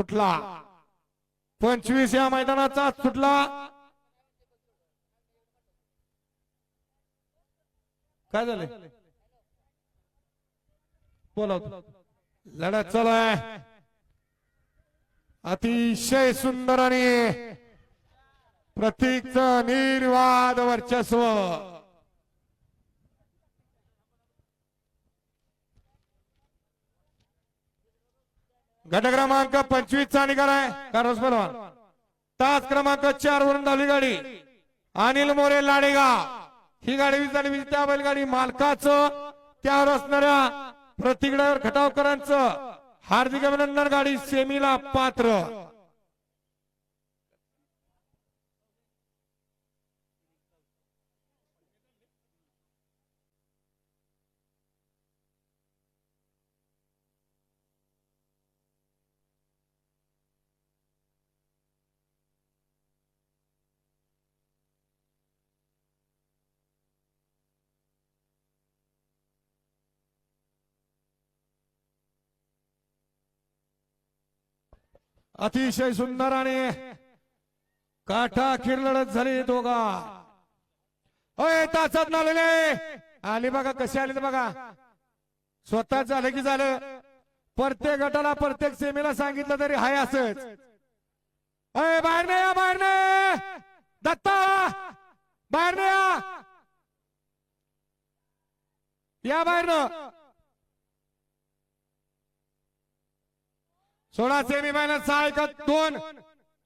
सुटला. पंचवीस या मैदानाचा सुटला. काय झालं बोला लढा चालू आहे. अतिशय सुंदर आणि प्रतीकचं निर्वाद वर्चस्व. गट क्रमांक पंचवीस चा निकाल आहे. कारस पलवान तास क्रमांक चार वरून धावली गाडी. अनिल मोरे लाडेगाव ही गाडी विचारली त्या बैलगाडी मालकाचं. त्यावर असणाऱ्या प्रतिकडावर खटावकरांचं हार्दिक अभिनंदन. गाडी सेमीला पात्र. अतिशय सुंदर आणि काठा अखेर लढत झाली दोघा. अय तासात आलेले आली बघा कशी आली ते बघा. स्वतः झालं की झालं. प्रत्येक गटाला प्रत्येक सेमीला सांगितलं तरी हाय असंच. अय बाहेर नाही या बाहेर नाही. दत्ता बाहेर नाही हो. या बाहेर सोळा सेमी मायनस सहा एक दोन.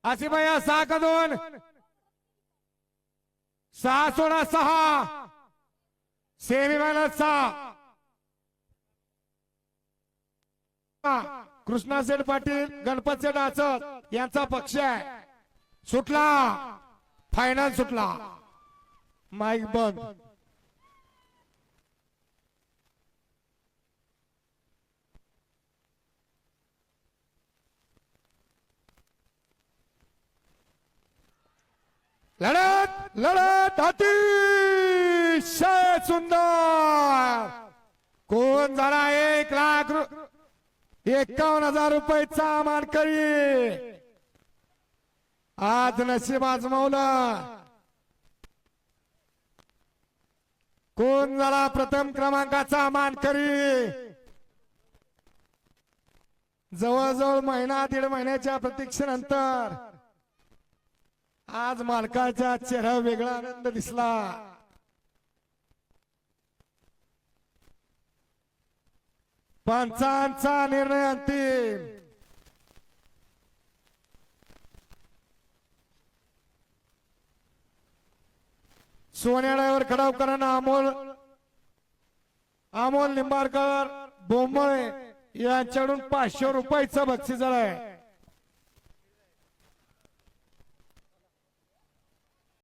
अशी भैया सहा का दोन. सहा सोळा सहा. सेमी मायनस सहा कृष्णा सेठ पाटील गणपत सेठ आचत यांचा पक्ष आहे. सुटला. फायनल सुटला. माईक बंद. लढत अतिशय सुंदर. कोण झाला एक लाख रु- एकावन्न हजार रुपयेचा मानकरी? आज नशीब आजमावलं. कोण झाला प्रथम क्रमांकाचा मानकरी? जवळजवळ महिना दीड महिन्याच्या प्रतीक्षेनंतर आज मालकाचा चेहरा वेगळा आनंद दिसला. पंचांचा निर्णय अंतिम. सोन्याड्यावर खडावकरांना अमोल अमोल निंबाळकर बोंबळे यांच्याकडून पाचशे रुपयाचं बक्षीस आहे